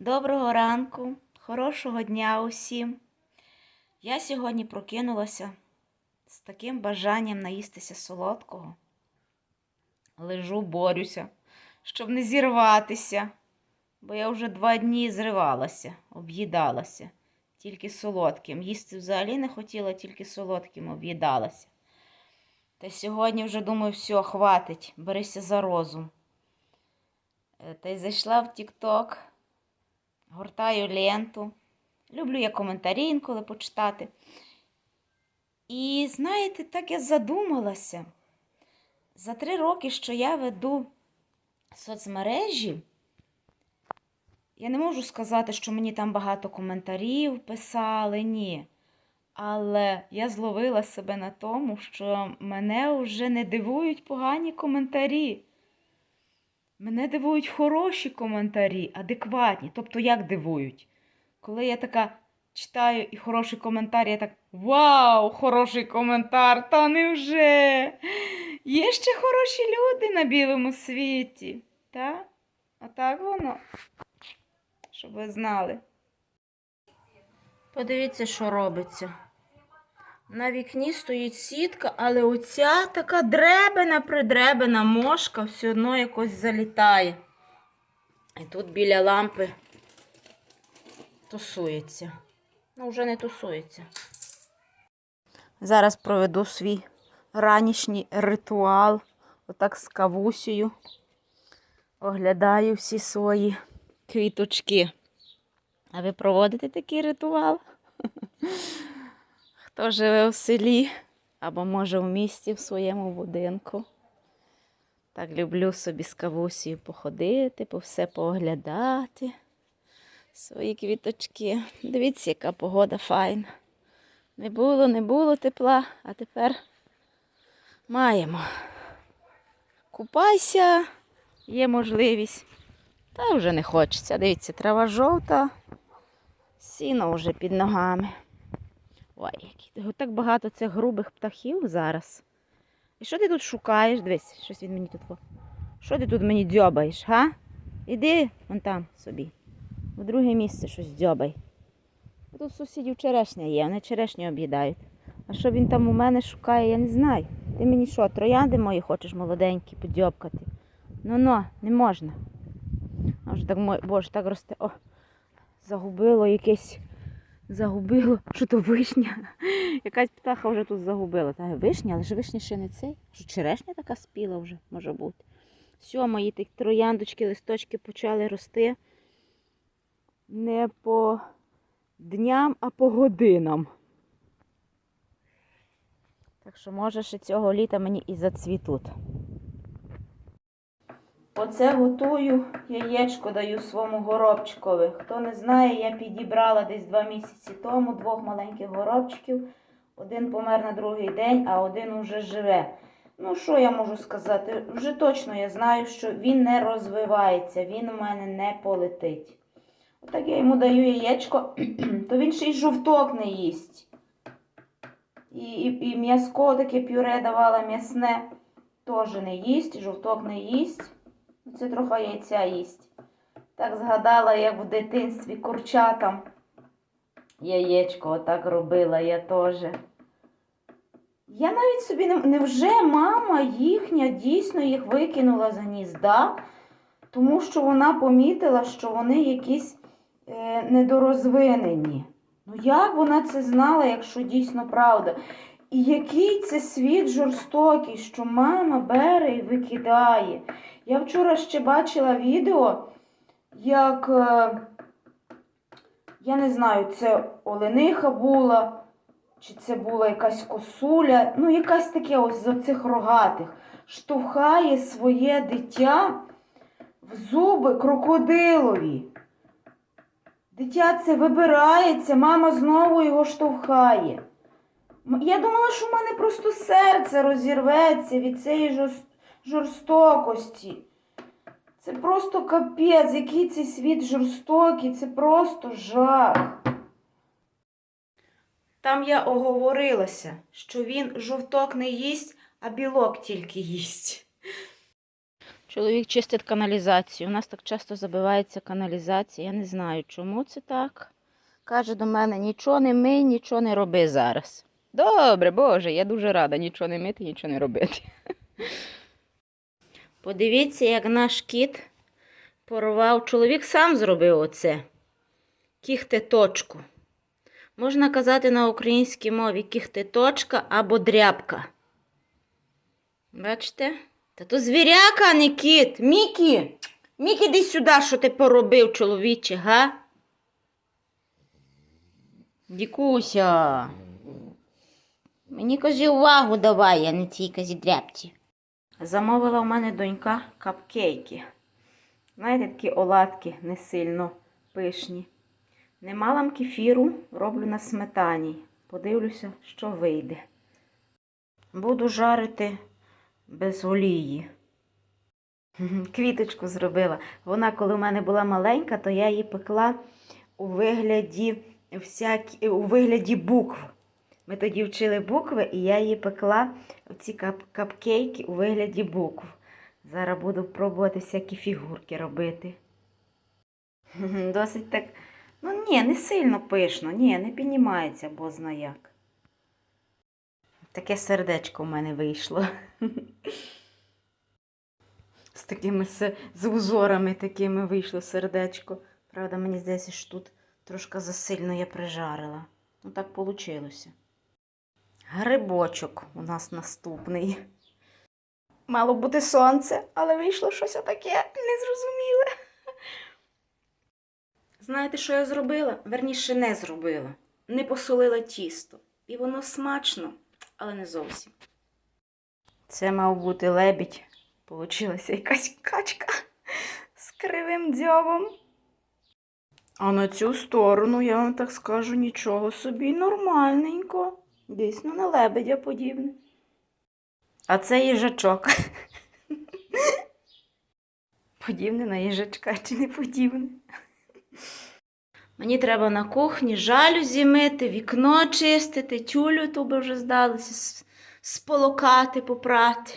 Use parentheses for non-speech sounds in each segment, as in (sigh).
Доброго ранку, хорошого дня усім. Я сьогодні прокинулася з таким бажанням наїстися солодкого. Лежу, борюся, щоб не зірватися, бо я вже два дні зривалася, об'їдалася тільки солодким. Їсти взагалі не хотіла, тільки солодким об'їдалася. Та сьогодні вже думаю, все, хватить, берися за розум. Е, Та й зайшла в Тік-Ток, гортаю ленту. Люблю я коментарі інколи почитати. І знаєте, так я задумалася. За три роки, що я веду соцмережі, я не можу сказати, що мені там багато коментарів писали, ні. Але я зловила себе на тому, що мене вже не дивують погані коментарі. Мене дивують хороші коментарі, адекватні. Тобто, як дивують? Коли я така читаю і хороший коментар, я так Вау, хороший коментар! Та невже? Є ще хороші люди на білому світі. Та? Отак воно. Щоб ви знали. Подивіться, що робиться. На вікні стоїть сітка, але оця така дребена придребена мошка все одно якось залітає. І тут біля лампи тусується. Ну, вже не тусується. Зараз проведу свій ранішній ритуал. Отак з кавусею. Оглядаю всі свої квіточки. А ви проводите такий ритуал? (laughs) Хто живе в селі або може в місті в своєму будинку. Так люблю собі з кавусею походити, по все пооглядати. Свої квіточки. Дивіться, яка погода файна. Не було, не було тепла, а тепер маємо. Купайся, є можливість. Та вже не хочеться. Дивіться, трава жовта, сіно вже під ногами. Ой, так багато цих грубих птахів зараз. І що ти тут шукаєш? Дивись, щось він мені тут. Що ти тут мені дзьобаєш, га? Іди вон там собі. В друге місце щось дзьобай. Тут сусідів черешня є, вони черешню об'їдають. А що він там у мене шукає, я не знаю. Ти мені що, троянди мої хочеш молоденькі подзьобкати? Ну ну, не можна. А так боже, так росте. О, загубило якесь. Загубило. Що то вишня? (laughs) Якась птаха вже тут загубила. Та вишня, але ж вишня ще не цей. Що черешня така спіла вже може бути. Все, мої ті трояндочки, листочки почали рости не по дням, а по годинам. Так що, може, ще цього літа мені і зацвітуть. Оце готую, яєчко даю своєму горобчикові. Хто не знає, я підібрала десь два місяці тому двох маленьких горобчиків. Один помер на другий день, а один уже живе. Ну, що я можу сказати? Вже точно я знаю, що він не розвивається, він у мене не полетить. Отак я йому даю яєчко, (clears throat) то він ще й жовток не їсть. І, і, і м'язко таке пюре давала м'ясне, теж не їсть, жовток не їсть. Це трохи яйця їсть. Так згадала, як в дитинстві курчатам яєчко отак робила я теж. Я навіть собі не невже мама їхня дійсно їх викинула з гнізда, тому що вона помітила, що вони якісь е, недорозвинені. Ну як вона це знала, якщо дійсно правда? І який це світ жорстокий, що мама бере і викидає. Я вчора ще бачила відео, як, е, я не знаю, це олениха була, чи це була якась косуля, ну якась таке ось з оцих рогатих, штовхає своє дитя в зуби крокодилові. Дитя це вибирається, мама знову його штовхає. Я думала, що в мене просто серце розірветься від цієї жорст- жорстокості. Це просто капець, який цей світ жорстокий, це просто жах. Там я оговорилася, що він жовток не їсть, а білок тільки їсть. Чоловік чистить каналізацію. У нас так часто забивається каналізація. Я не знаю, чому це так. Каже до мене, нічого не мий, нічого не роби зараз. Добре, Боже, я дуже рада нічого не мити, нічого не робити. Подивіться, як наш кіт порвав. Чоловік сам зробив оце. Кіхте точку. Можна казати на українській мові кіхте точка або дрябка. Бачите? Та то звіряка, а не кіт. Мікі! Мікі, іди сюди, що ти поробив, чоловіче, га? Дікуся. Мені кажи увагу давай, а не цій казі дрябці. Замовила в мене донька капкейки. Знаєте, такі оладки не сильно пишні. Нема лам кефіру, роблю на сметані. Подивлюся, що вийде. Буду жарити без олії. (laughs) Квіточку зробила. Вона, коли в мене була маленька, то я її пекла у вигляді, всякі, у вигляді букв. Ми тоді вчили букви, і я її пекла ці кап капкейки у вигляді букв. Зараз буду пробувати всякі фігурки робити. (laughs) Досить так. Ну ні, не сильно пишно, ні, не піднімається, бо зна як. Таке сердечко в мене вийшло. (laughs) З такими з узорами такими вийшло сердечко. Правда, мені здається, що тут трошки засильно я прижарила. Ну так вийшло. Грибочок у нас наступний. Мало бути сонце, але вийшло щось таке незрозуміле. Знаєте, що я зробила? Верніше, не зробила. Не посолила тісто. І воно смачно, але не зовсім. Це мав бути лебідь. Получилася якась качка з кривим дзьобом. А на цю сторону, я вам так скажу, нічого собі нормальненько. Дійсно на лебедя подібне. А це їжачок. (laughs) Подібне на їжачка чи не подібне? Мені треба на кухні жалюзі мити, вікно чистити, тюлю ту би вже здалося сполокати, попрати.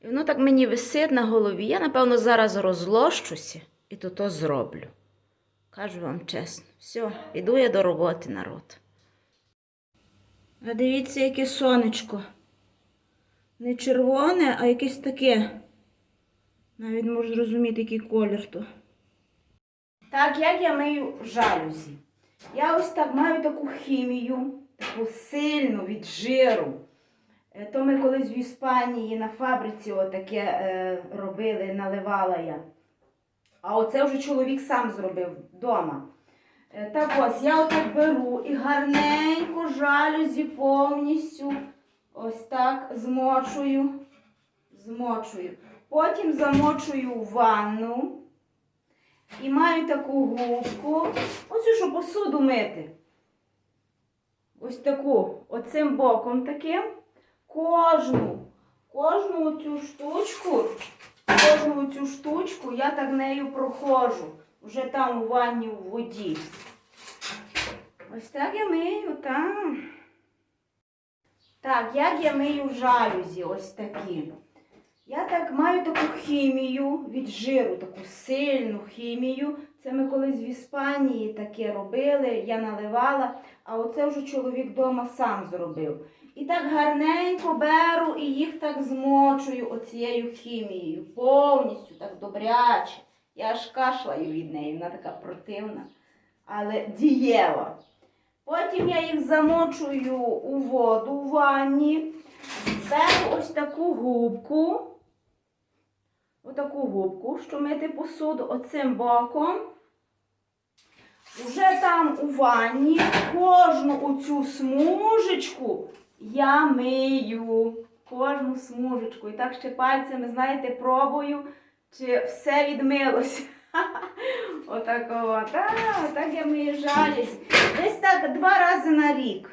І воно так мені висить на голові. Я, напевно, зараз розлощуся і то то зроблю. Кажу вам чесно. Все, іду я до роботи, народ. А дивіться, яке сонечко. Не червоне, а якесь таке. Навіть можу зрозуміти, який колір то. Так, як я мию жалюзі? Я ось так маю таку хімію, таку сильну від жиру. Е, То ми колись в Іспанії на фабриці отаке е, робили, наливала я. А оце вже чоловік сам зробив вдома. Е, Так ось я отак беру і гарненько жалюзі повністю ось так змочую. Змочую. Потім замочую в ванну. І маю таку губку. Оцю, що посуду мити. Ось таку, оцим боком таким. Кожну, кожну цю штучку, кожну цю штучку я так нею проходжу. Вже там у ванні у воді. Ось так я мию, там. Так, як я мию жалюзі, ось такі. Я так маю таку хімію від жиру, таку сильну хімію. Це ми колись в Іспанії таке робили, я наливала, а оце вже чоловік вдома сам зробив. І так гарненько беру і їх так змочую оцією хімією. Повністю так добряче. Я аж кашлаю від неї, вона така противна, але дієва. Потім я їх замочую у воду у ванні. Беру ось таку губку. Отаку губку, що мити посуду оцим боком. Уже там у ванні кожну оцю смужечку я мию. Кожну смужечку. І так ще пальцями, знаєте, пробую, чи все відмилося. (laughs) Отакого. Так, так я мию жалість. Десь так два рази на рік.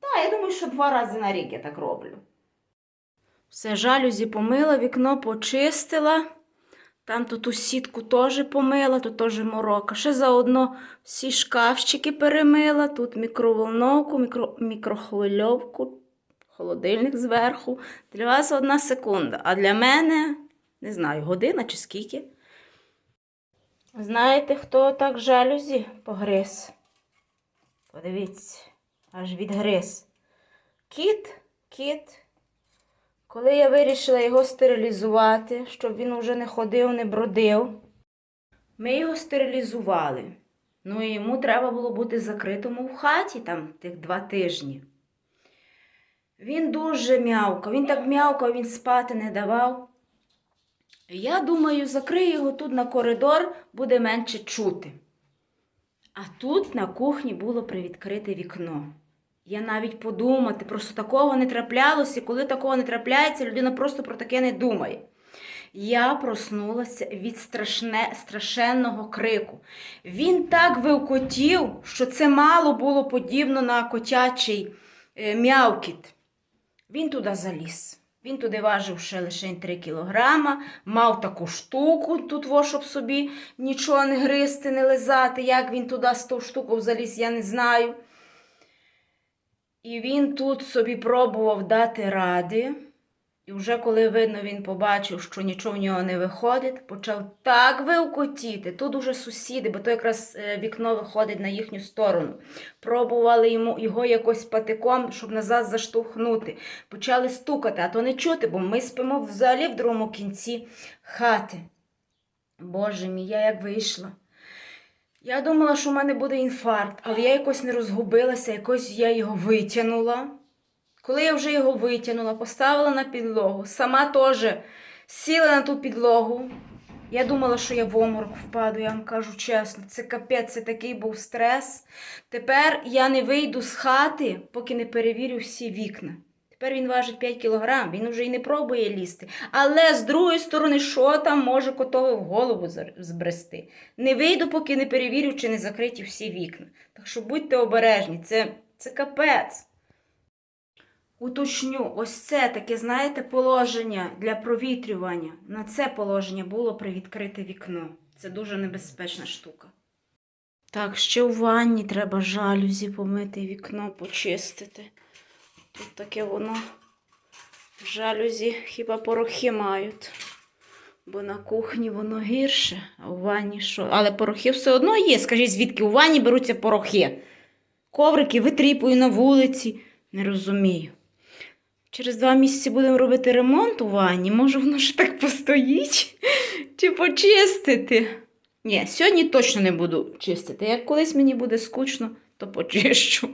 Так, я думаю, що два рази на рік я так роблю. Все жалюзі помила, вікно почистила. Там тут ту сітку теж помила, тут теж морока. Ще заодно всі шкафчики перемила, тут мікроволновку, мікро, мікрохвильовку, холодильник зверху. Для вас одна секунда, а для мене Не знаю, година чи скільки. Знаєте, хто так жалюзі погриз? Подивіться, аж відгриз. Кіт, кіт. Коли я вирішила його стерилізувати, щоб він уже не ходив, не бродив, ми його стерилізували. Ну і йому треба було бути закритому в хаті там тих два тижні. Він дуже м'явкав, він так м'явкав, він спати не давав. Я думаю, закрию його тут на коридор, буде менше чути. А тут на кухні було привідкрите вікно. Я навіть подумати, просто такого не траплялося. Коли такого не трапляється, людина просто про таке не думає. Я проснулася від страшне, страшенного крику. Він так вивкотів, що це мало було подібно на котячий е, м'явкіт. Він туди заліз. Він туди важив ще лише 3 кілограма, мав таку штуку тут, во, щоб собі нічого не гризти, не лизати. Як він туди з ту штуку заліз, я не знаю. І він тут собі пробував дати ради. І вже коли видно, він побачив, що нічого в нього не виходить, почав так вивкотіти. Тут уже сусіди, бо то якраз е, вікно виходить на їхню сторону. Пробували йому його якось патиком, щоб назад заштовхнути. Почали стукати, а то не чути, бо ми спимо взагалі в другому кінці хати. Боже мій, я як вийшла. Я думала, що в мене буде інфаркт, але я якось не розгубилася, якось я його витягнула. Коли я вже його витягнула, поставила на підлогу, сама теж сіла на ту підлогу. Я думала, що я в оморок впаду, я вам кажу чесно, це капець, це такий був стрес. Тепер я не вийду з хати, поки не перевірю всі вікна. Тепер він важить 5 кілограм, він вже і не пробує лізти. Але з другої сторони, що там може котові в голову збрести? Не вийду, поки не перевірю, чи не закриті всі вікна. Так що будьте обережні, це, це капець. Уточню, ось це таке, знаєте, положення для провітрювання. На це положення було привідкрите вікно. Це дуже небезпечна штука. Так, ще у ванні треба жалюзі помити, вікно почистити. Тут таке воно жалюзі хіба порохи мають. Бо на кухні воно гірше, а у ванні що? Але порохи все одно є. Скажіть, звідки у ванні беруться порохи? Коврики витріпую на вулиці. Не розумію. Через два місяці будемо робити ремонт у ванні. Може, воно ж так постоїть чи почистити. Ні, сьогодні точно не буду чистити. Як колись мені буде скучно, то почищу.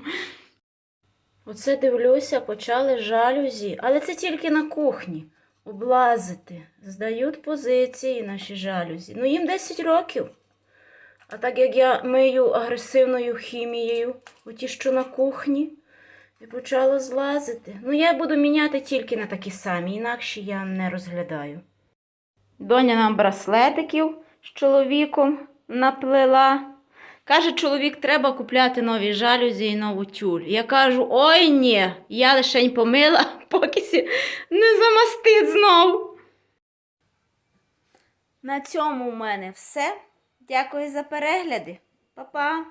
Оце дивлюся, почали жалюзі, але це тільки на кухні. Облазити. Здають позиції наші жалюзі. Ну, їм 10 років. А так як я мию агресивною хімією, оті, що на кухні, і почало злазити. Ну, я буду міняти тільки на такі самі, інакше я не розглядаю. Доня нам браслетиків з чоловіком наплела. Каже, чоловік, треба купляти нові жалюзі і нову тюль. Я кажу: ой ні, я лишень помила, (laughs) поки сі не замастить знов. На цьому в мене все. Дякую за перегляди. Па-па!